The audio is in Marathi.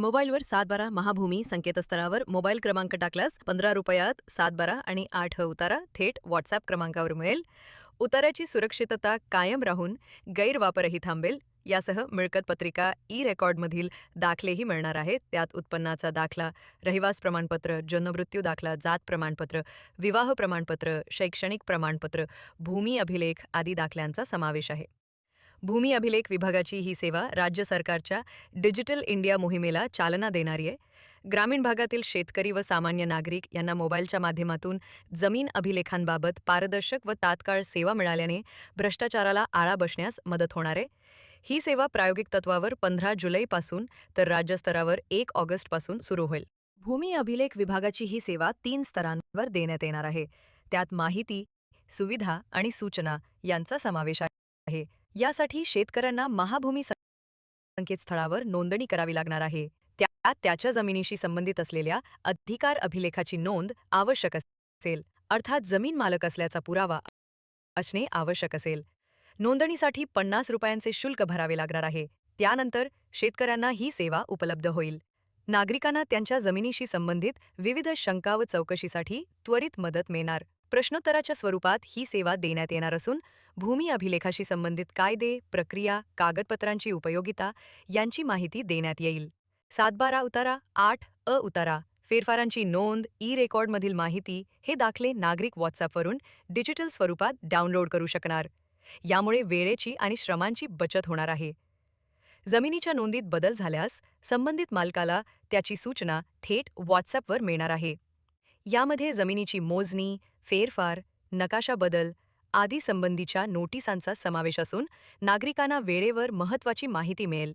मोबाईलवर सात बारा महाभूमी संकेतस्थळावर मोबाईल क्रमांक टाकल्यास पंधरा रुपयात सात बारा आणि आठ उतारा थेट व्हॉट्सॲप क्रमांकावर मिळेल. उताऱ्याची सुरक्षितता कायम राहून गैरवापरही थांबेल. यासह मिळकत पत्रिका ई रेकॉर्डमधील दाखलेही मिळणार आहेत. त्यात उत्पन्नाचा दाखला रहिवास प्रमाणपत्र जन्ममृत्यू दाखला जात प्रमाणपत्र विवाह प्रमाणपत्र शैक्षणिक प्रमाणपत्र भूमी अभिलेख आदी दाखल्यांचा समावेश आहे. भूमी अभिलेख विभागाची ही सेवा राज्य सरकारच्या डिजिटल इंडिया मोहिमेला चालना देणारी आहे. ग्रामीण भागातील शेतकरी व सामान्य नागरिक यांना मोबाईलच्या माध्यमातून जमीन अभिलेखांबाबत पारदर्शक व तात्काळ सेवा मिळाल्याने भ्रष्टाचाराला आळा बसण्यास मदत होणार आहे. ही सेवा प्रायोगिक तत्वावर पंधरा जुलैपासून तर राज्यस्तरावर एक ऑगस्टपासून सुरू होईल. भूमी अभिलेख विभागाची ही सेवा तीन स्तरांवर देण्यात येणार आहे. त्यात माहिती सुविधा आणि सूचना यांचा समावेश आहे. यासाठी शेतकऱ्यांना महाभूमी संकेतस्थळावर नोंदणी करावी लागणार आहे. त्यात त्याच्या जमिनीशी संबंधित असलेल्या अधिकार अभिलेखाची नोंद आवश्यक असेल. अर्थात जमीन मालक असल्याचा पुरावा असणे आवश्यक असेल. नोंदणीसाठी पन्नास रुपयांचे शुल्क भरावे लागणार आहे. त्यानंतर शेतकऱ्यांना ही सेवा उपलब्ध होईल. नागरिकांना त्यांच्या जमिनीशी संबंधित विविध शंका व चौकशीसाठी त्वरित मदत मिळणार. प्रश्नोत्तराच्या स्वरूपात ही सेवा देण्यात येणार असून भूमी अभिलेखाशी संबंधित कायदे प्रक्रिया कागदपत्रांची उपयोगिता यांची माहिती देण्यात येईल. सातबारा उतारा आठ अ उतारा फेरफारांची नोंद ई रेकॉर्डमधील माहिती हे दाखले नागरिक व्हॉट्सॲपवरून डिजिटल स्वरूपात डाउनलोड करू शकणार. यामुळे वेळेची आणि श्रमांची बचत होणार आहे. जमिनीच्या नोंदीत बदल झाल्यास संबंधित मालकाला त्याची सूचना थेट व्हॉट्सॲपवर मिळणार आहे. यामध्ये जमिनीची मोजणी फेरफार नकाशा बदल आदी संबंधीच्या नोटिसांचा समावेश असून नागरिकांना वेळेवर महत्त्वाची माहिती मिळेल.